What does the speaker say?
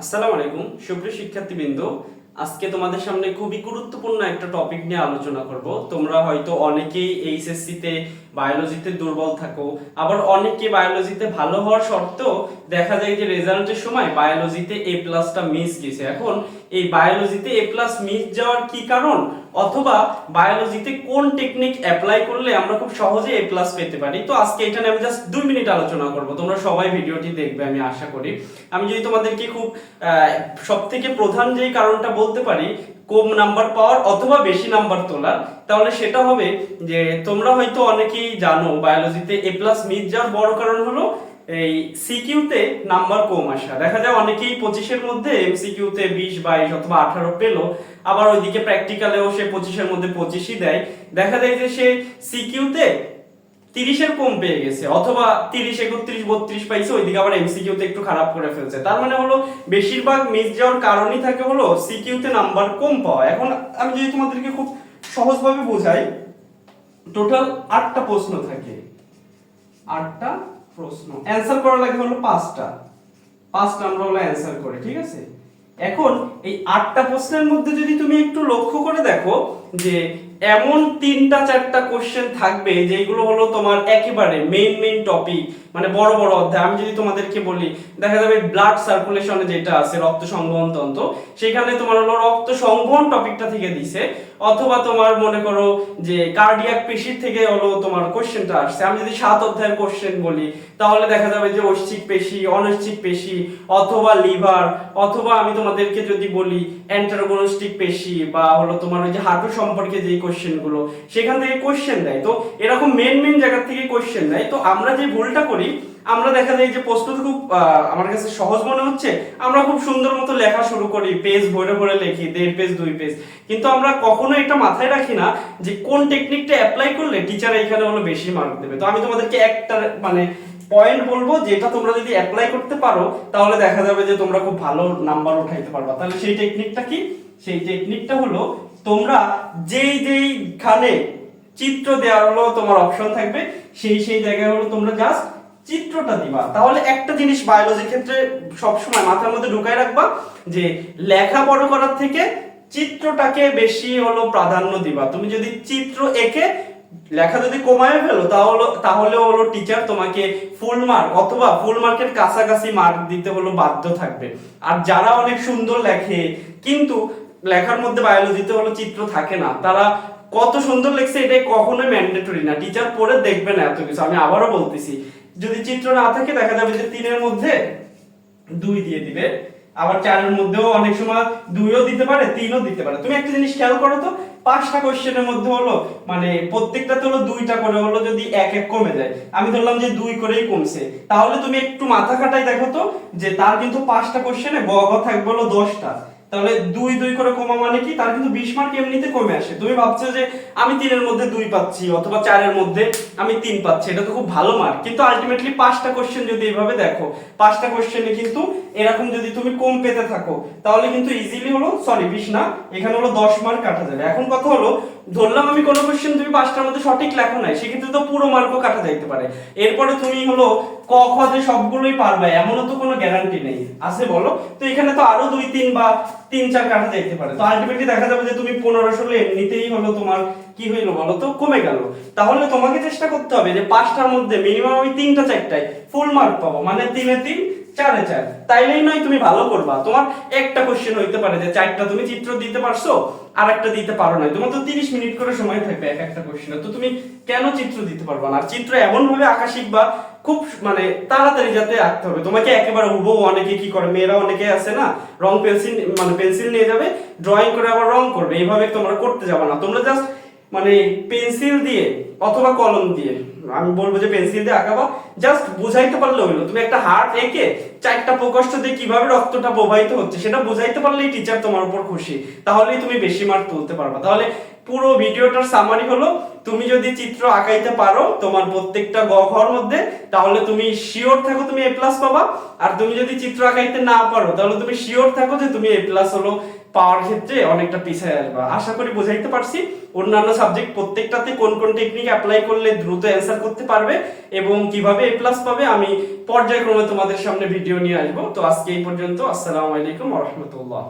আসসালামু আলাইকুম, সুপ্রিয় শিক্ষার্থীবৃন্দ। আজকে তোমাদের সামনে খুবই গুরুত্বপূর্ণ একটা টপিক নিয়ে আলোচনা করব। তোমরা হয়তো অনেকেই এইচএসসি তে বায়োলজিতে দুর্বল থাকো। আবার অনেকে বায়োলজিতে ভালো হওয়ার সত্ত্বেও দেখা যায় যে রেজাল্টের সময় বায়োলজিতে এ প্লাসটা মিস গেছে। এখন এই বায়োলজিতে এ প্লাস মিস যাওয়ার কি কারণ? অথবা বায়োলজিতে কোন টেকনিক অ্যাপ্লাই করলে আমরা খুব সহজে এ প্লাস পেতে পারি? তো আজকে এটা নিয়ে আমি জাস্ট দুই মিনিট আলোচনা করব। তোমরা সবাই ভিডিওটি দেখবে, আমি আশা করি। আমি যদি তোমাদেরকে খুব সব থেকে প্রধান যেই কারণটা বলতে পারি, কম নাম্বার পাওয়ার অথবা বেশি নাম্বার তোলার, তাহলে সেটা হবে যে তোমরা হয়তো অনেকেই জানো বায়োলজিতে এ প্লাস মিস যাওয়ার বড় কারণ হলো এই সিকিউতে নাম্বার কম আসা। দেখা যায় অনেকেই পঁচিশের মধ্যে এমসিকিউতে বিশ, বাইশ অথবা আঠারো পেল। আবার ওইদিকে প্র্যাকটিক্যালেও সে পঁচিশের মধ্যে পঁচিশই দেয়। দেখা যায় যে সে সিকিউতে তিরিশের কম পেয়ে গেছে, অথবা তিরিশ, একত্রিশ, বত্রিশ পাইছে, ওইদিকে আবার এমসিকিউতে একটু খারাপ করে ফেলছে। তার মানে হলো বেশিরভাগ মিস যাওয়ার কারণই থাকে হলো সিকিউতে নাম্বার কম পাওয়া। এখন আমি যদি তোমাদেরকে খুব সহজভাবে বোঝাই টোটাল আটটা প্রশ্ন থাকে। আটটা প্রশ্ন। অ্যান্সার করা লাগে হলো পাঁচটা। পাঁচটা আমরা হলো অ্যান্সার করে, ঠিক আছে? এখন এই আটটা প্রশ্নের মধ্যে যদি তুমি একটু লক্ষ্য করে দেখো যে এমন তিনটা চারটা কোশ্চেন থাকবে যেগুলো হলো তোমার একেবারে মেইন মেইন টপিক মানে বড় বড় অধ্যায়। আমি যদি তোমাদেরকে বলি, দেখা যাবে ব্লাড সার্কুলেশনে যেটা আছে, রক্ত সংবহন তন্ত্র, সেখানে তোমার হলো রক্ত সংবহন টপিকটা থেকে দিছে, অথবা তোমার মনে করো যে কার্ডিয়াক পেশির থেকে হলো তোমার কোশ্চেনটা আসছে। আমি যদি সাত অধ্যায়ের কোশ্চেন বলি, তাহলে দেখা যাবে যে ঐচ্ছিক পেশি, অনৈচ্ছিক পেশি, অথবা লিভার, অথবা আমি তোমাদেরকে যদি বলি অ্যান্টারোগোনস্টিক পেশি, বা হলো তোমার ওই যে হাঁটু সম্পর্কে যে কোশ্চেনগুলো, সেখান থেকে কোশ্চেন দেয়। তো এরকম মেন মেন জায়গা থেকে কোশ্চেন দেয়। তো আমরা যে ভুলটা করি, আমরা দেখা যায় যে প্রশ্নটা খুব আমার কাছে সহজ মনে হচ্ছে, আমরা খুব সুন্দর মতো লেখা শুরু করি পেজ ভরে ভরে লিখি, দেড় পেজ দুই পেজ কিন্তু আমরা কখনো এটা মাথায় রাখি না যে কোন টেকনিকটা অ্যাপ্লাই করলে টিচার এখানে হলো বেশি মার্ক দেবে। তো আমি তোমাদেরকে একটা মানে পয়েন্ট বলব, যেটা তোমরা যদি অ্যাপ্লাই করতে পারো, তাহলে দেখা যাবে যে তোমরা খুব ভালো নাম্বার উঠাইতে পারবা। তাহলে সেই টেকনিকটা কি? সেই টেকনিকটা হলো তোমরা যেই যেইখানে চিত্র দেওয়ার হলো তোমার অপশন থাকবে, সেই সেই জায়গায় হলো তোমরা জাস্ট চিত্রটা দিবা। তাহলে একটা জিনিস বায়োলজির ক্ষেত্রে সবসময় মাথার মধ্যে ঢুকায় রাখবা যে লেখা বড় করার থেকে চিত্রটাকে বেশি হলো প্রাধান্য দিবা। তুমি যদি চিত্র এঁকে লেখা যদি কমায় ফেলো, তাহলে তাহলে হলো টিচার তোমাকে ফুল মার্ক অথবা ফুল মার্কের কাছাকাছি মার্ক দিতে হলো বাধ্য থাকবে। আর যারা অনেক সুন্দর লেখে, কিন্তু লেখার মধ্যে বায়োলজিতে হলো চিত্র থাকে না। তারা কত সুন্দর লেখছে এটাই কখনোই ম্যান্ডেটরি না। টিচার পড়ে দেখবে না এত কিছু। আমি আবারও বলতেছি, যদি চিত্র না থাকে, দেখা যাবে যে তিনের মধ্যে দুই দিয়ে দিবে। আবার চারের মধ্যেও অনেক সময় দুইও দিতে পারে, তিনও দিতে পারে। তুমি একটা জিনিস খেয়াল করো তো, পাঁচটা কোশ্চেনের মধ্যে হলো মানে প্রত্যেকটাতে হলো দুইটা করে হলো যদি এক এক কমে যায়। আমি ধরলাম যে দুই করেই কমছে। তাহলে তুমি একটু মাথা খাটাই দেখো তো, যে তার কিন্তু পাঁচটা কোশ্চেনে গ থাকবে হলো দশটা। তাহলে দুই দুই করে কমা মানে কি? তার কিন্তু বিশ মার্ক এমনিতে কমে আসে। তুমি ভাবছ যে আমি তিনের মধ্যে দুই পাচ্ছি অথবা চারের মধ্যে আমি তিন পাচ্ছি, এটা তো খুব ভালো মার্ক কিন্তু আলটিমেটলি পাঁচটা কোশ্চেন যদি এইভাবে দেখো, পাঁচটা কোশ্চেনে কিন্তু এরকম যদি তুমি কম পেতে থাকো, তাহলে কিন্তু ইজিলি হলো সরি বিশ না, এখানে হলো দশ মার্ক কাটা যাবে। এখন কথা হলো, ধরলাম আমি কোনো কোশ্চেন তুমি পাঁচটার মধ্যে সঠিক লেখো নাই, সেক্ষেত্রে তো পুরো মার্কও কাটা যাইতে পারে। এরপরে তুমি হলো ক, খ যে সবগুলোই পারবে, এমনও তো কোনো গ্যারান্টি নেই। আছে বলো? তো এখানে তো আরও দুই, তিন বা তিন চার কাঠা যাইতে পারে। তো আলটিমেটলি দেখা যাবে যে তুমি পনেরো ষোলো এমনিতেই হলো তোমার কি হইল বলো তো, কমে গেল। তাহলে তোমাকে চেষ্টা করতে হবে যে পাঁচটার মধ্যে মিনিমাম ওই তিনটা চারটায় ফুল মার্ক পাবো। মানে তিনে তিন চারে চার তাইলেই নয় তুমি ভালো করবা। তোমার একটা কোশ্চেন হইতে পারে যে, চারটা তুমি চিত্র দিতে পারছ আর একটা দিতে পারো না তোমার তো তিরিশ মিনিট করে সময় থাকবে এক একটা কোশ্চেনে তো তুমি কেন চিত্র দিতে পারবা না? আর চিত্র এমন ভাবে আঁকা শিখবা খুব মানে তাড়াতাড়ি যাতে আঁকতে হবে। তোমাকে একেবারে হুবহু অনেকে কি করে? মেয়েরা অনেকে আছে না, রং পেন্সিল মানে পেন্সিল নিয়ে যাবে ড্রয়িং করে আবার রং করবে। এইভাবে তোমরা করতে যাবে না। তোমরা জাস্ট মানে পেন্সিল দিয়ে অথবা কলম দিয়ে আমি বলব যে পেন্সিল দিয়ে আঁকাবা। জাস্ট বুঝাইতে পারলে হলো তুমি একটা হাত এঁকে চারটা প্রকোষ্ঠ দিয়ে কীভাবে রক্তটা প্রবাহিত হচ্ছে, সেটা বুঝাইতে পারলেই টিচার তোমার উপর খুশি। তাহলেই তুমি বেশি মার্ক তুলতে পারবা। তাহলে পুরো ভিডিওটার সামারি হলো, তুমি যদি চিত্র আঁকাইতে পারো তোমার প্রত্যেকটা গ ঘর মধ্যে, তাহলে তুমি শিওর থাকো তুমি এ প্লাস পাবা। আর তুমি যদি চিত্র আঁকাইতে না পারো, তাহলে তুমি শিওর থাকো যে তুমি এ প্লাস হলো পাওয়ার ক্ষেত্রে অনেকটা পিছিয়ে আসবা। আশা করি বুঝাইতে পারছি। অন্যান্য সাবজেক্ট প্রত্যেকটাতে কোন কোন টেকনিক অ্যাপ্লাই করলে দ্রুত অ্যান্সার করতে পারবে এবং কীভাবে এ প্লাস পাবে, আমি পর্যায়ক্রমে তোমাদের সামনে ভিডিও নিয়ে আসব। তো আজকে এই পর্যন্ত, আসসালামু আলাইকুম রহমতুল্লাহ।